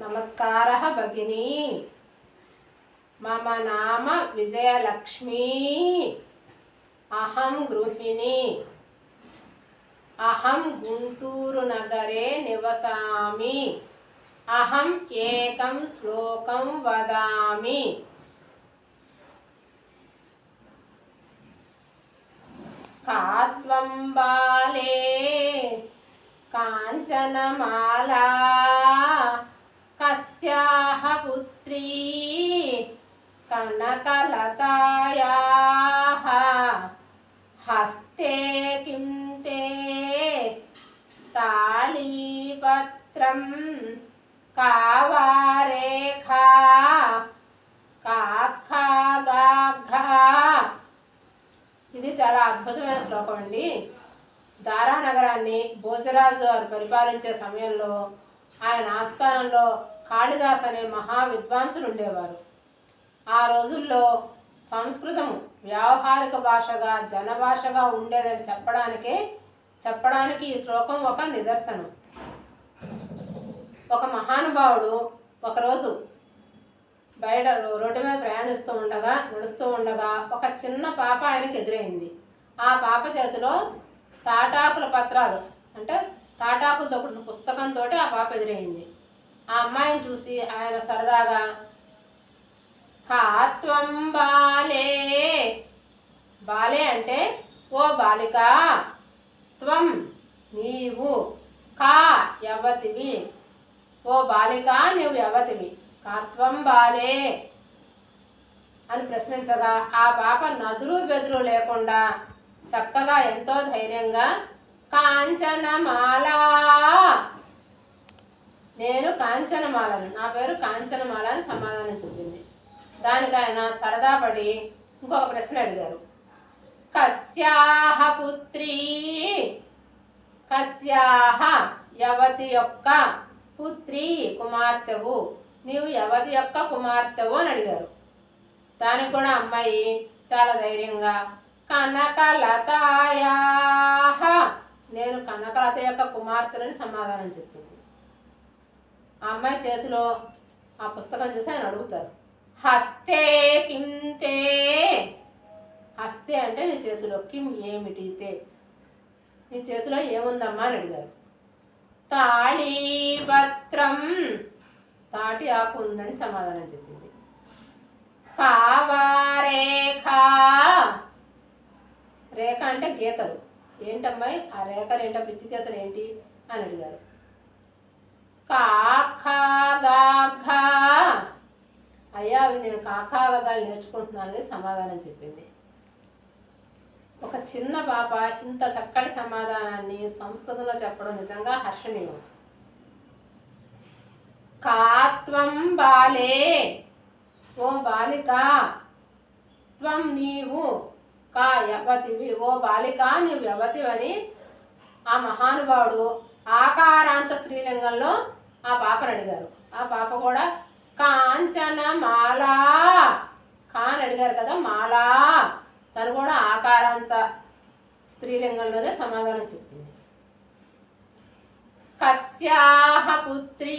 నమస్కారः భగిని. మమ నామ విజయలక్ష్మీ. అహం గృహిణి. అహం గుంటూరు నగరే నివసామి. అహం ఏకం శ్లోకం వదామి. కాత్వం బాలే. కాంచనమాలా కస్యాహ శ్రీ కనకలతాయా హస్తే కిం తే తాళీపత్రం కావారేఖా. కాఖాగాఘా ఇది చాలా అద్భుతమైన శ్లోకం అండి. దారా నగరాన్ని భోజరాజు వారు పరిపాలించే సమయంలో ఆయన ఆస్థానంలో కాళిదాస్ అనే మహా విద్వాంసులు ఉండేవారు ఆ రోజుల్లో సంస్కృతం వ్యావహారిక భాషగా జనభాషగా ఉండేదని చెప్పడానికే చెప్పడానికి ఈ శ్లోకం ఒక నిదర్శనం. ఒక మహానుభావుడు ఒకరోజు బయట రోడ్డు మీద ప్రయాణిస్తూ ఉండగా నడుస్తూ ఉండగా ఒక చిన్న పాప ఆయనకు ఎదురైంది. ఆ పాప చేతిలో తాటాకుల పత్రాలు అంటే తాటాకులతో కూడిన పుస్తకంతో ఆ పాప ఎదురైంది. ఆ అమ్మాయిని చూసి ఆయన సరదాగా కాత్వం బాలే. బాలే అంటే ఓ బాలిక త్వం నీవు కా యవతివి ఓ బాలిక నీవు యవతివి కాత్వం బాలే. అని ప్రశ్నించగా ఆ పాప నదురు బెదురు లేకుండా చక్కగా ఎంతో ధైర్యంగా కాంచనమాలా నేను కాంచనమాలను. నా పేరు కాంచనమాల అని సమాధానం చెప్పింది. దానికి ఆయన సరదా పడి ఇంకొక ప్రశ్న అడిగారు. కస్యాహ పుత్రీ కస్యాహ యవతి యొక్క పుత్రి కుమార్తెవు. నీవు యవతి యొక్క కుమార్తెవు అని అడిగారు. దానికి కూడా అమ్మాయి చాలా ధైర్యంగా కనకలతాయా నేను కనకలత యొక్క కుమార్తెనని సమాధానం చెప్పింది. ఆ అమ్మాయి చేతిలో ఆ పుస్తకం చూసి ఆయన అడుగుతారు హస్తే కింతే హస్తే అంటే నీ చేతిలో కిం ఏమిటి తే? నీ చేతిలో ఏముందమ్మా? అని అడిగారు. తాళీపత్రం తాటి ఆకు ఉందని సమాధానం చెప్పింది. కావారేఖ. రేఖ అంటే గీతలు. ఏంటమ్మాయి? ఆ రేఖలు ఏంటో పిచ్చి గీతలు ఏంటి? అని అడిగారు. కాకా అయ్యా అవి నేను కాకాగాలు నేర్చుకుంటున్నానని సమాధానం చెప్పింది. ఒక చిన్న పాప ఇంత చక్కటి సమాధానాన్ని సంస్కృతంలో చెప్పడం నిజంగా హర్షణీయం. కాత్వం బాలే ఓ బాలిక త్వం నీవు కా యవతివి ఓ బాలిక నీవు యవతివని ఆ మహానుభావుడు ఆకారాంత స్త్రీలింగంలో ఆ పాపను అడిగారు. ఆ పాప కూడా కాంచన మాలా కాన్ అడిగారు కదా మాలా తను కూడా ఆకారాంత స్త్రీలింగంలోనే సమాధానం చెప్పింది. కస్యాహ పుత్రి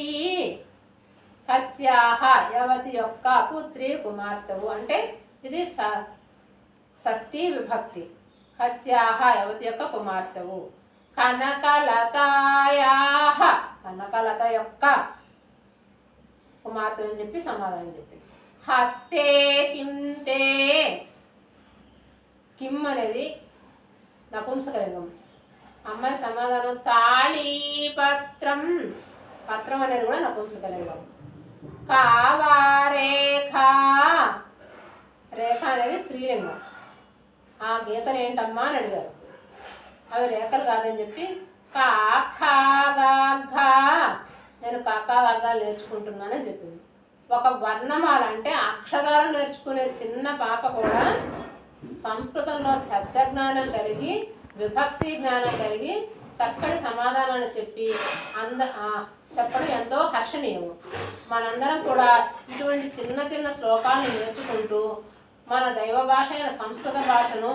కస్యాహ యవతి యొక్క పుత్రి కుమార్తెవు అంటే ఇది స షష్ఠీ విభక్తి. కస్యాహ యవతి యొక్క కుమార్తెవు కనకలతాయా కనకలత యొక్క కుమార్తె అని చెప్పి సమాధానం చెప్పింది హస్తే కింతే కిమ్ అనేది నపుంసకలింగం. అమ్మాయి సమాధానం తాళీపత్రం పత్రం అనేది కూడా నపుంసకలింగం. కావా రేఖ. రేఖ అనేది స్త్రీలింగం. ఆ గీతలు ఏంటమ్మా అని అడిగారు. అవి రేఖలు కాదని చెప్పి కాఖాగాఘా. నేను కాకా వర్గాలు నేర్చుకుంటున్నానని చెప్పింది. ఒక వర్ణమాల అంటే అక్షరాలు నేర్చుకునే చిన్న పాప కూడా సంస్కృతంలో శబ్ద జ్ఞానం కలిగి విభక్తి జ్ఞానం కలిగి చక్కటి సమాధానాలు చెప్పి అంద చెప్పడం ఎంతో హర్షణీయము. మనందరం కూడా ఇటువంటి చిన్న చిన్న శ్లోకాలను నేర్చుకుంటూ మన దైవ భాష అయిన సంస్కృత భాషను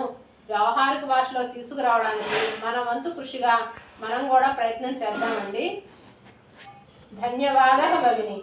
వ్యవహారిక భాషలో తీసుకురావడానికి మన వంతు కృషిగా మనం కూడా ప్రయత్నం చేద్దామండి. ధన్యవాదాలు భగిని.